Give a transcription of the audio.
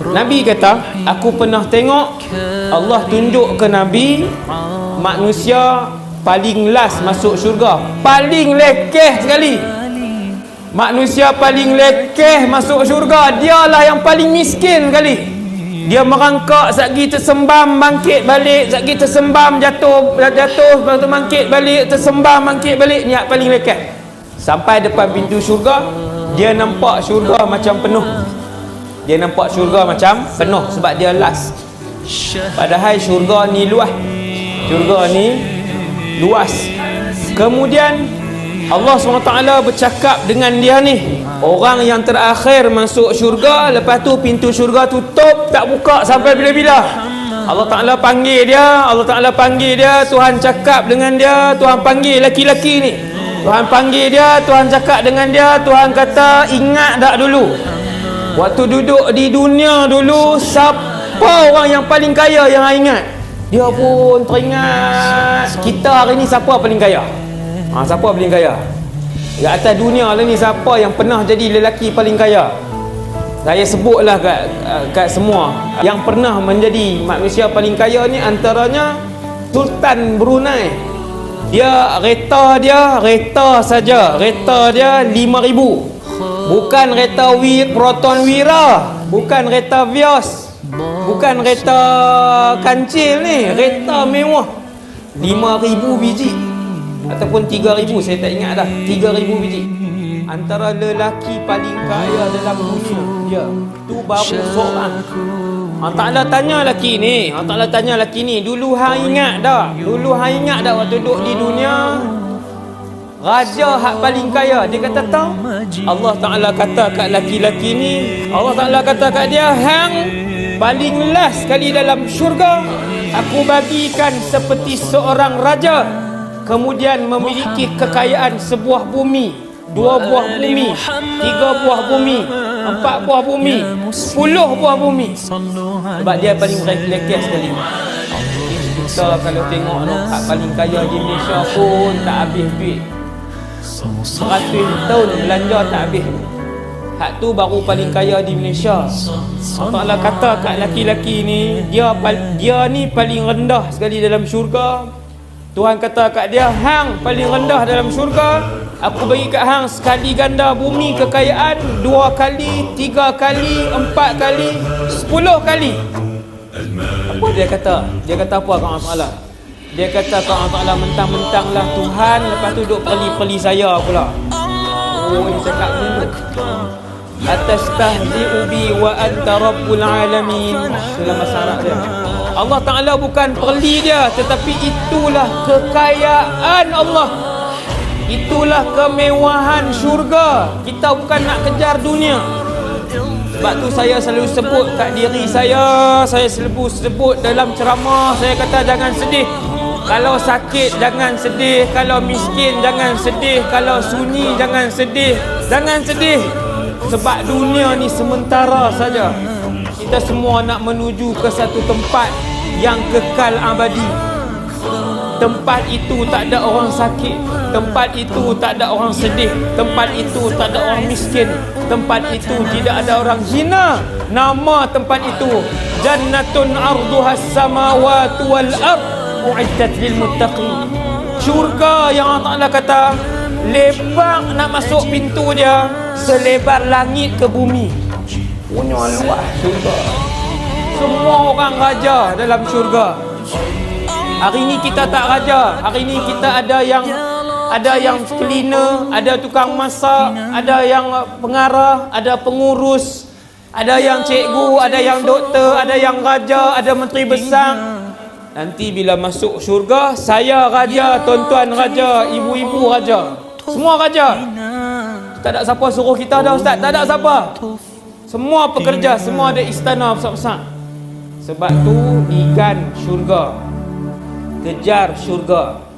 Nabi kata, aku pernah tengok Allah tunjuk ke Nabi manusia paling last masuk syurga. Paling lekeh sekali. Manusia paling lekeh masuk syurga. Dialah yang paling miskin sekali. Dia merangkak sagi tersembam bangkit balik, sagi tersembam jatuh jatuh bangkit balik, tersembam bangkit balik. Niat paling lekeh. Sampai depan pintu syurga, dia nampak syurga macam penuh dia nampak syurga macam penuh sebab dia last padahal syurga ni luas. Syurga ni luas. Kemudian Allah SWT bercakap dengan dia ni. Orang yang terakhir masuk syurga lepas tu pintu syurga tutup tak buka sampai bila-bila. Allah Ta'ala panggil dia Allah Ta'ala panggil dia Tuhan cakap dengan dia Tuhan panggil laki-laki ni. Tuhan panggil dia Tuhan cakap dengan dia Tuhan kata ingat tak dulu Waktu duduk di dunia dulu Siapa orang yang paling kaya yang ingat? Dia pun teringat. Kita hari ni siapa paling kaya? Ha, Siapa paling kaya? Di atas dunia lah ni siapa yang pernah jadi lelaki paling kaya? Saya sebutlah kat, kat semua. Yang pernah menjadi manusia paling kaya ni Antaranya Sultan Brunei. Dia reta dia Reta saja. Reta dia 5000 Bukan kereta wir, Proton Wira. Bukan kereta Vios Bukan kereta kancil ni. Kereta mewah. 5,000 biji. Ataupun 3,000 Saya tak ingat dah. 3,000 biji. Antara lelaki paling kaya dalam dunia. Dia Tu baru seorang. Allah Ta'ala tanya lelaki ni. Allah Ta'ala tanya lelaki ni. Dulu hang ingat dah. Dulu hang ingat dah Waktu duduk di dunia Raja hak paling kaya Dia kata tahu? Allah Ta'ala kata kat laki-laki ni Allah Ta'ala kata kat dia Hang paling last sekali dalam syurga Aku bagikan seperti seorang raja Kemudian memiliki kekayaan sebuah bumi Dua buah bumi Tiga buah bumi Empat buah bumi Sepuluh buah bumi. Sebab dia paling lekeh sekali. Kita kalau tengok hak paling kaya di Malaysia pun tak habis duit Seratus tahun belanja tak habis? Hak tu baru paling kaya di Malaysia. Allah kata kat laki-laki ni Dia dia ni paling rendah sekali dalam syurga. Tuhan kata kat dia Hang paling rendah dalam syurga. Aku bagi kat hang sekali ganda bumi kekayaan Dua kali, tiga kali, empat kali, sepuluh kali. Apa dia kata? Dia kata apa kat Allah? Dia kata Allah Ta'ala mentang-mentang lah Tuhan Lepas tu duduk peli-peli saya pula. Oh dia cakap tu. Atas tahzi'u bi wa anta rabbul alamin. Itulah masalah dia. Allah Ta'ala bukan perli dia Tetapi itulah kekayaan Allah. Itulah kemewahan syurga. Kita bukan nak kejar dunia. Sebab tu saya selalu sebut kat diri saya Saya selalu sebut dalam ceramah Saya kata jangan sedih kalau sakit jangan sedih. Kalau miskin jangan sedih. Kalau sunyi jangan sedih. Jangan sedih. Sebab dunia ni sementara saja. Kita semua nak menuju ke satu tempat Yang kekal abadi. Tempat itu tak ada orang sakit. Tempat itu tak ada orang sedih. Tempat itu tak ada orang miskin. Tempat itu tidak ada orang hina. Nama tempat itu Jannatun arduhas samawatu wal ardh uiddat lil muttaqin syurga yang Allah Taala kata lebar nak masuk pintu dia selebar langit ke bumi. Punya luas syurga. Semua orang raja dalam syurga. Hari ini kita tak raja. Hari ini kita ada yang ada yang cleaner, ada tukang masak, ada yang pengarah, ada pengurus, ada yang cikgu, ada yang doktor, ada yang raja, ada menteri besar, Nanti bila masuk syurga Saya raja, tuan-tuan raja Ibu-ibu raja. Semua raja. Tak ada siapa suruh kita dah ustaz. Tak ada siapa. Semua pekerja, semua ada istana besar-besar Sebab tu ikan syurga Kejar syurga